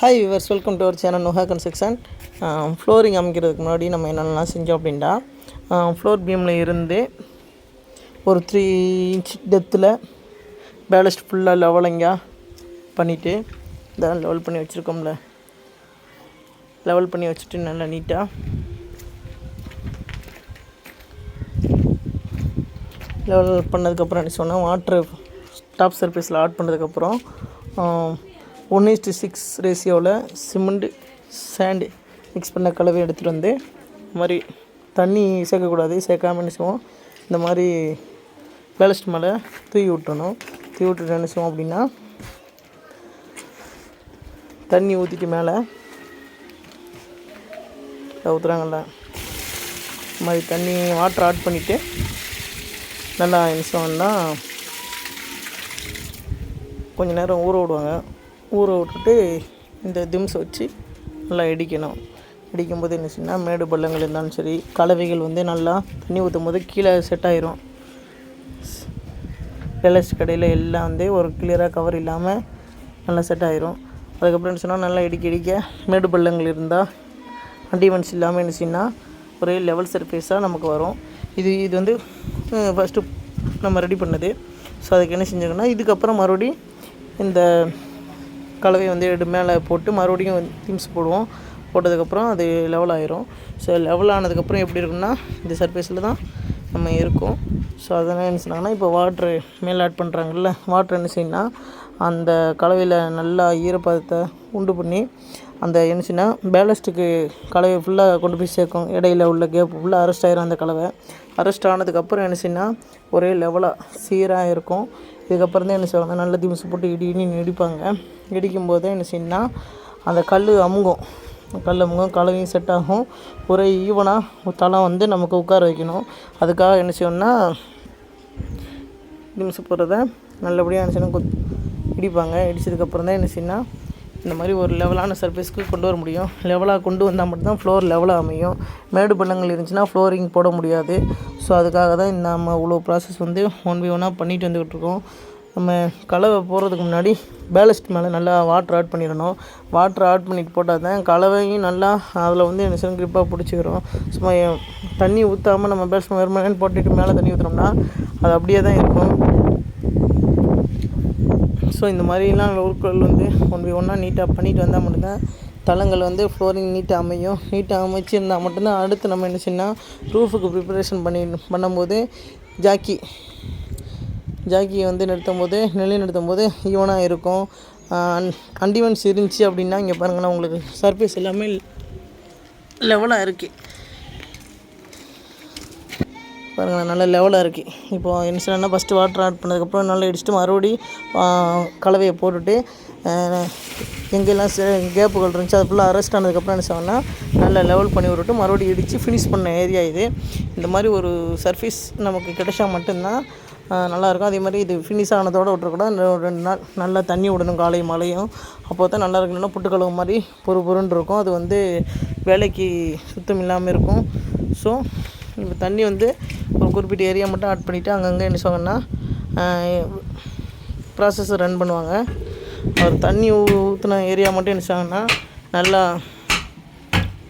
Hi viewers welcome to our channel Nuha construction flooring அமைக்கிறதுக்கு முன்னாடி நம்ம என்னென்னலாம் செஞ்சோம் அப்படின்னா uh, ஃப்ளோர் பீமில் இருந்து ஒரு த்ரீ இன்ச் டெப்த்தில் பேலஸ்ட் ஃபுல்லாக லெவலிங்காக பண்ணிவிட்டு இதெல்லாம் லெவல் பண்ணி வச்சுருக்கோம்ல. லெவல் பண்ணி வச்சுட்டு நல்லா நீட்டாக லெவல் பண்ணதுக்கப்புறம் என்ன சொன்னால் வாட்ரு டாப் சர்ஃபேஸில் ஆட் பண்ணதுக்கப்புறம் um, ஒன் இஸ்டு சிக்ஸ் ரேஷியோவில் சிமெண்ட்டு சாண்டு மிக்ஸ் பண்ண கலவை எடுத்துகிட்டு வந்து இந்த மாதிரி தண்ணி சேர்க்கக்கூடாது சேர்க்காம என்ன செய்வோம் இந்த மாதிரி பேலஸ்ட் மேலே தூவி விட்டணும் தூவி விட்டுட்டு நினச்சோம் செய்வோம் அப்படின்னா தண்ணி ஊற்றிட்டு மேலே ஊற்றுறாங்கல்ல இந்த மாதிரி தண்ணி வாட்டர் ஆட் பண்ணிவிட்டு நல்லா என்ன செய்வாங்கன்னா கொஞ்சம் நேரம் ஊற விடுவாங்க. ஊற விட்டுட்டு இந்த திம்ஸ் வச்சு நல்லா இடிக்கணும். இடிக்கும்போது என்ன செய்யணும்னா மேடு பள்ளங்கள் இருந்தாலும் சரி கலவைகள் வந்து நல்லா தண்ணி ஊற்றும் போது கீழே செட் ஆயிரும். டெலஸ் கடையில் எல்லாம் வந்து ஒரு கிளியராக கவர் இல்லாமல் நல்லா செட் ஆயிரும். அதுக்கப்புறம் என்ன சொன்னால் நல்லா இடிக்க இடிக்க மேடு பள்ளங்கள் இருந்தால் அண்டிமெண்ட்ஸ் இல்லாமல் என்ன செய்யணும்னா ஒரே லெவல் சர்ஃபேஸாக நமக்கு வரும். இது இது வந்து ஃபஸ்ட்டு நம்ம ரெடி பண்ணது. ஸோ அதுக்கு என்ன செஞ்சோம்னா இதுக்கப்புறம் மறுபடி இந்த கலவையை வந்து எடு மேலே போட்டு மறுபடியும் திம்ஸ் போடுவோம். போட்டதுக்கப்புறம் அது லெவல் ஆயிரும். ஸோ லெவல் ஆனதுக்கப்புறம் எப்படி இருக்கும்னா இந்த சர்ஃபேஸில் தான் நம்ம இருக்கோம். ஸோ அதெல்லாம் என்ன சொன்னாங்கன்னா இப்போ வாட்ரு மேலே ஆட் பண்ணுறாங்கல்ல வாட்ரு என்ன செய்யணும்னா அந்த கலவையில் நல்லா ஈரப்பதத்தை உண்டு பண்ணி அந்த என்ன செய்யணும்னா பேலஸ்ட்டுக்கு கலவை ஃபுல்லாக கொண்டு போய் சேர்க்கும். இடையில உள்ள கேப் ஃபுல்லாக அரெஸ்ட் ஆகிரும் அந்த கலவை. அரெஸ்ட் ஆனதுக்கப்புறம் என்ன ஒரே லெவலாக சீராக இருக்கும். இதுக்கப்புறம் தான் என்ன செய்வாங்க நல்ல திம்ஸ் போட்டு இடி இடின்னு இடிப்பாங்க. இடிக்கும் போது என்ன செய்யணும்னா அந்த கல் அமுங்கும். கல் அமுங்கும் கலவையும் செட் ஆகும். ஒரே ஈவனாக தளம் வந்து நமக்கு உட்கார வைக்கணும். அதுக்காக என்ன செய்யணும்னா திம்ஸ் போடுறத நல்லபடியாக என்ன செய்யணும் குத் இடிப்பாங்க. இடித்ததுக்கப்புறம் தான் என்ன செய்யணும் இந்த மாதிரி ஒரு லெவலான சர்ஃபேஸ்க்கு கொண்டு வர முடியும். லெவலாக கொண்டு வந்தால் மட்டும்தான் ஃப்ளோர் லெவலாக அமையும். மேடு பள்ளங்கள் இருந்துச்சுன்னா ஃப்ளோரிங் போட முடியாது. ஸோ அதுக்காக தான் நம்ம இவ்வளோ ப்ராசஸ் வந்து ஒன் பை ஒன்னாக பண்ணிட்டு வந்துக்கிட்டு இருக்கோம். நம்ம கலவை போடுறதுக்கு முன்னாடி பேலஸ்ட் மேலே நல்லா வாட்டர் ஆட் பண்ணிடணும். வாட்டர் ஆட் பண்ணிட்டு போட்டால் தான் கலவையும் நல்லா அதில் வந்து என்ன செய்யும் grip-ஆ பிடிச்சிக்கிறோம். சும்மா தண்ணி ஊற்றாமல் நம்ம பேலஸ்ட் வெறுமனே போட்டுட்டு மேலே தண்ணி ஊற்றுனோம்னா அது அப்படியே தான் இருக்கும். ஸோ இந்த மாதிரிலாம் ஒர்க்குகள் வந்து ஒன் பை ஒன்னாக நீட்டாக பண்ணிட்டு வந்தால் மட்டும்தான் தளங்கள் வந்து ஃப்ளோரிங் நீட்டாக அமையும். நீட்டாக அமைச்சிருந்தால் மட்டும்தான் அடுத்து நம்ம என்ன செய்யணும் ரூஃபுக்கு ப்ரிப்பரேஷன் பண்ணி பண்ணும்போது ஜாக்கி ஜாக்கியை வந்து நிறுத்தும் போது நிலை நிறுத்தும் போது ஈவனாக இருக்கும் அண்டிவன்ஸ் இருந்துச்சு அப்படின்னா இங்கே பாருங்கன்னா உங்களுக்கு சர்ஃபேஸ் எல்லாமே லெவலாக இருக்குது பாருங்கள் நல்ல லெவலாக இருக்குது இப்போ என்ன ஃபஸ்ட்டு வாட்டர் ஆட் பண்ணதுக்கப்புறம் நல்லா இடிச்சுட்டு மறுபடி கலவையை போட்டுட்டு ஆ, எங்கெல்லாம் கேப்புகள் இருந்துச்சு அது ஃபுல்லாக அரெஸ்ட் ஆனதுக்கப்புறம் என்ன செய்வோம்னா நல்லா லெவல் பண்ணி விட்டுட்டு மறுபடியும் இடித்து ஃபினிஷ் பண்ண ஏரியா இது. இந்த மாதிரி ஒரு சர்ஃபீஸ் நமக்கு கிடைச்சா மட்டும்தான் நல்லாயிருக்கும் அதே மாதிரி இது ஃபினிஷ் ஆனதோடு விட்டுறக்கூடாது. ரெண்டு நாள் நல்லா தண்ணி விடணும் காலை மழையும் அப்போ தான் நல்லா இருக்கணும்னா புட்டுக்கழுவு மாதிரி பொறு பொருன்னு இருக்கும். அது வந்து வேலைக்கு சுத்தம் இல்லாமல் இருக்கும். ஸோ இப்போ தண்ணி வந்து ஒரு குறிப்பிட்ட ஏரியா மட்டும் ஆட் பண்ணிவிட்டு அங்கங்கே என்ன சொல்லுவாங்கன்னா ப்ராசஸ் ரன் பண்ணுவாங்க. அவர் தண்ணி ஊற்றின ஏரியா மட்டும் என்ன செய்வாங்கன்னா நல்லா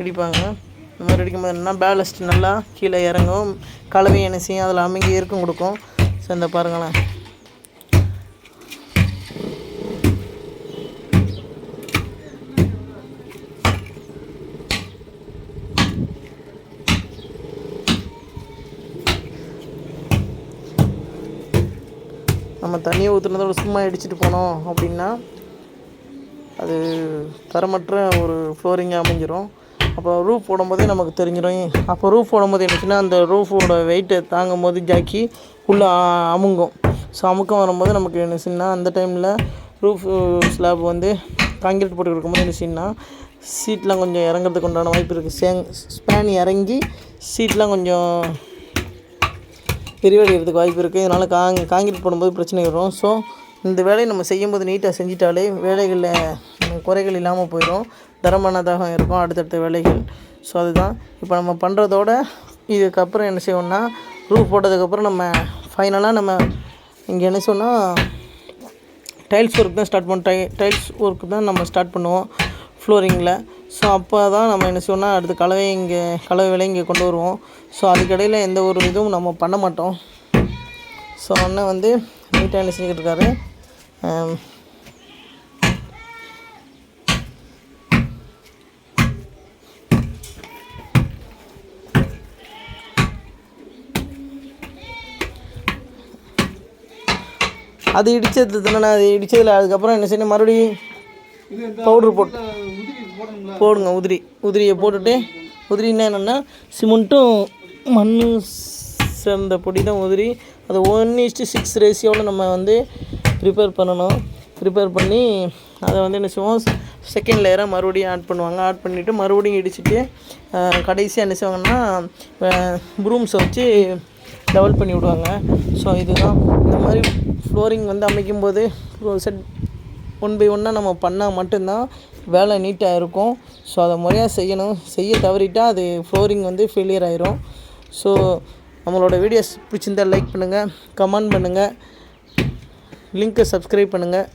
இடிப்பாங்க. இந்த மாதிரி அடிக்கும்போது என்னன்னா பேலஸ்ட் நல்லா கீழே இறங்கும். கலவை என்ன செய்யும் அதில் அமைங்கி இருக்கும் கொடுக்கும். ஸோ இந்த பாருங்களேன். நம்ம தண்ணியை ஊற்றுனதோட சும்மா இடிச்சிட்டு போனோம் அப்படின்னா அது தரமற்ற ஒரு ஃப்ளோரிங்காக அமைஞ்சிரும். அப்போ ரூஃப் போடும்போதே நமக்கு தெரிஞ்சிடும் அப்போ ரூஃப் போடும்போது என்னச்சுன்னா அந்த ரூஃபோட வெயிட்டை தாங்கும் போது ஜாக்கி உள்ளே அமுங்கும். ஸோ அமுக்கம் வரும்போது நமக்கு என்ன அந்த டைமில் ரூஃப் ஸ்லாப் வந்து காங்கிரீட் போட்டு இருக்கும்போது என்னச்சுன்னா சீட்லாம் கொஞ்சம் இறங்குறதுக்கு உண்டான வாய்ப்பு இருக்குது சேங் ஸ்பேன் இறங்கி சீட்லாம் கொஞ்சம் விரிவடைகிறதுக்கு வாய்ப்பு இருக்குது இதனால் காங் காங்கிரீட் போடும்போது பிரச்சனை வரும். ஸோ இந்த வேலையை நம்ம செய்யும்போது நீட்டாக செஞ்சிட்டாலே வேலைகளில் குறைகள் இல்லாமல் போயிடும் தரமானதாக இருக்கும் அடுத்தடுத்த வேலைகள். ஸோ அதுதான். இப்போ நம்ம பண்ணுறதோட இதுக்கப்புறம் என்ன செய்வோம்னா ரூஃப் போட்டதுக்கப்புறம் நம்ம ஃபைனலாக நம்ம இங்கே என்ன சொன்னால் டைல்ஸ் ஒர்க் தான் ஸ்டார்ட் பண்ணோம் டை டைல்ஸ் ஒர்க்கு தான் நம்ம ஸ்டார்ட் பண்ணுவோம். ஃப்ளோரிங்கில் ஸோ அப்போ தான் நம்ம என்ன சொன்னால் அடுத்து கலவை இங்கே கலவை வேலையை இங்கே கொண்டு வருவோம். ஸோ அதுக்கடையில் எந்த ஒரு இதுவும் நம்ம பண்ண மாட்டோம். ஸோ அண்ணன் வந்து நீட்டாக என்ன செஞ்சுக்கிட்டு இருக்காரு அது இடித்தது தானே அது இடித்ததில் அதுக்கப்புறம் என்ன செய்யணும்? மறுபடியும் பவுட்ரு போட்டு போடுங்க உதிரி. உதிரியை போட்டுட்டு உதிரின்னா என்னென்னா சிமெண்ட்டும் மண்ணும் சேர்ந்த பொடி தான் உதிரி. அது ஒன் இஸ்ட்டு சிக்ஸ் ரேஷியோவில் நம்ம வந்து ப்ரிப்பேர் பண்ணணும். ப்ரிப்பேர் பண்ணி அதை வந்து என்ன செய்வோம் செகண்ட் லேயராக மறுபடியும் ஆட் பண்ணுவாங்க. ஆட் பண்ணிவிட்டு மறுபடியும் இடிச்சுட்டு கடைசியாக என்ன செய்வாங்கன்னா ப்ரூம்ஸை வச்சு டெவலப் பண்ணி விடுவாங்க. ஸோ இதுதான். இந்த மாதிரி ஃப்ளோரிங் வந்து அமைக்கும் போது செட் ஒன் பை ஒன்னாக நம்ம பண்ணால் மட்டும்தான் வேலை நீட்டாக இருக்கும். ஸோ அதை முறையாக செய்யணும். செய்ய தவறிட்டால் அது ஃப்ளோரிங் வந்து ஃபெயிலியர் ஆயிரும். ஸோ நம்மளோட வீடியோஸ் பிடிச்சிருந்தா லைக் பண்ணுங்கள் கமெண்ட் பண்ணுங்கள் லிங்க்கை சப்ஸ்கிரைப் பண்ணுங்கள்